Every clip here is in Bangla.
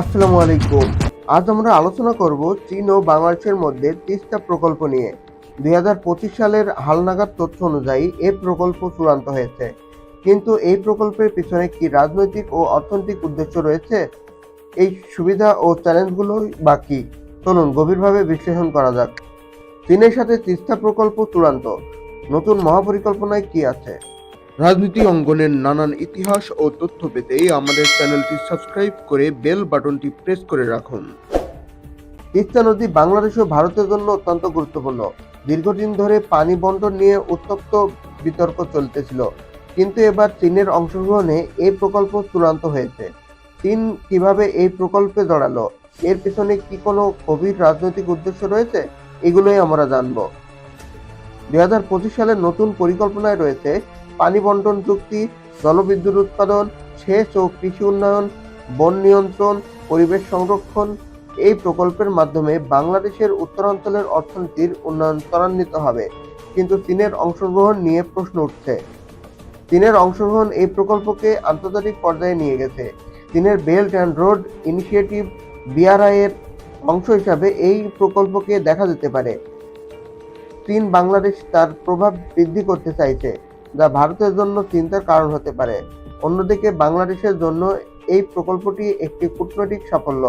আসসালামু আলাইকুম। আজ আমরা আলোচনা করব চীন ও বাংলাদেশের মধ্যে তিস্তা প্রকল্প নিয়ে। দুই হাজার পঁচিশ সালের হালনাগাদ তথ্য অনুযায়ী এই প্রকল্প চূড়ান্ত হয়েছে। কিন্তু এই প্রকল্পের পিছনে কি রাজনৈতিক ও অর্থনৈতিক উদ্দেশ্য রয়েছে? এই সুবিধা ও চ্যালেঞ্জগুলো বা কি? চলুন গভীরভাবে বিশ্লেষণ করা যাক। চীনের সাথে তিস্তা প্রকল্প চূড়ান্ত। নতুন মহাপরিকল্পনায় কি আছে? রাজনীতি অঙ্গনের নানান ইতিহাস ও তথ্য পেতে আমাদের চ্যানেলটি সাবস্ক্রাইব করে বেল বাটনটি প্রেস করে রাখুন। তিস্তা নদী বাংলাদেশ ও ভারতের জন্য অত্যন্ত গুরুত্বপূর্ণ। দীর্ঘদিন ধরে পানি বন্টন নিয়ে উত্তপ্ত বিতর্ক চলতেছিল। কিন্তু এবার চীনের অংশগ্রহণে এই প্রকল্প চূড়ান্ত হয়েছে। চীন কীভাবে এই প্রকল্পে জড়ালো? এর পিছনে কি কোনো গভীর রাজনৈতিক উদ্দেশ্য রয়েছে? এগুলোই আমরা জানব। দুই সালের নতুন পরিকল্পনায় রয়েছে পানি বন্টন চুক্তি, জলবিদ্যুৎ উৎপাদন, সেচ ও কৃষি উন্নয়ন, বন নিয়ন্ত্রণ, পরিবেশ সংরক্ষণ এই প্রকল্পের মাধ্যমে বাংলাদেশের উত্তরাঞ্চলের অর্থনীতির উন্নয়ন ত্বরান্বিত হবে। কিন্তু চীনের অংশগ্রহণ নিয়ে প্রশ্ন উঠছে। চীনের অংশগ্রহণ এই প্রকল্পকে আন্তর্জাতিক পর্যায়ে নিয়ে গেছে। চীনের Belt and Road Initiative BRI এর অংশ হিসাবে এই প্রকল্পকে দেখা যেতে পারে। চীন বাংলাদেশ তার প্রভাব বৃদ্ধি করতে চাইছে। যা ভারতের জন্য চিন্তার কারণ হতে পারে। অন্যদিকে বাংলাদেশের জন্য এই প্রকল্পটি একটি কূটনৈতিক সাফল্য,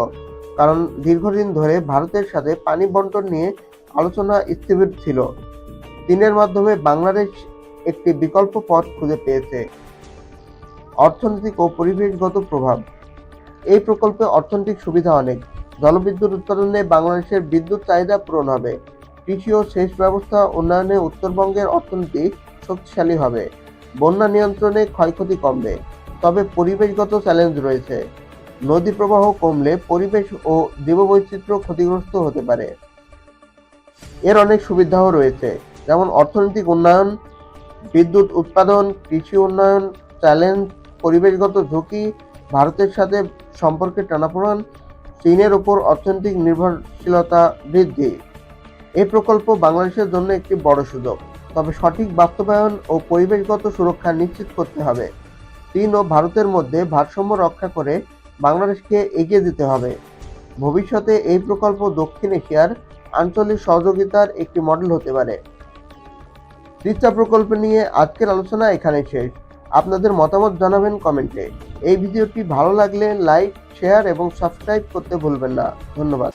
কারণ দীর্ঘদিন ধরে ভারতের সাথে পানি বন্টন নিয়ে আলোচনা স্থবির ছিল। চীনের মাধ্যমে বাংলাদেশ একটি বিকল্প পথ খুঁজে পেয়েছে। অর্থনৈতিক ও পরিবেশগত প্রভাব। এই প্রকল্পে অর্থনৈতিক সুবিধা অনেক। জলবিদ্যুৎ উৎপাদনে বাংলাদেশের বিদ্যুৎ চাহিদা পূরণ হবে। কৃষি ও সেচ ব্যবস্থা উন্নয়নে উত্তরবঙ্গের অর্থনীতি শক্তিশালী হবে। বন্যা নিয়ন্ত্রণে ক্ষয়ক্ষতি কমবে, তবে পরিবেশগত চ্যালেঞ্জ রয়েছে। নদী প্রবাহ কমলে পরিবেশ ও জীববৈচিত্র্য ক্ষতিগ্রস্ত হতে পারে। এর অনেক সুবিধাও রয়েছে, যেমন অর্থনৈতিক উন্নয়ন, বিদ্যুৎ উৎপাদন, কৃষি উন্নয়ন, চ্যালেঞ্জ, পরিবেশগত ঝুঁকি, ভারতের সাথে সম্পর্কে টানাপোড়েন, চীনের উপর অর্থনৈতিক নির্ভরশীলতা বৃদ্ধি। এই প্রকল্প বাংলাদেশের জন্য একটি বড় সুযোগ। তবে সঠিক বাস্তবায়ন ও পরিবেশগত সুরক্ষা নিশ্চিত করতে হবে। চীন ও ভারতের মধ্যে ভারসাম্য রক্ষা করে বাংলাদেশকে এগিয়ে দিতে হবে। ভবিষ্যতে এই প্রকল্প দক্ষিণ এশিয়ার আঞ্চলিক সহযোগিতার একটি মডেল হতে পারে। তিস্তা প্রকল্প নিয়ে আজকের আলোচনা এখানে শেষ। আপনাদের মতামত জানাবেন কমেন্টে। এই ভিডিওটি ভালো লাগলে লাইক, শেয়ার এবং সাবস্ক্রাইব করতে ভুলবেন না। ধন্যবাদ।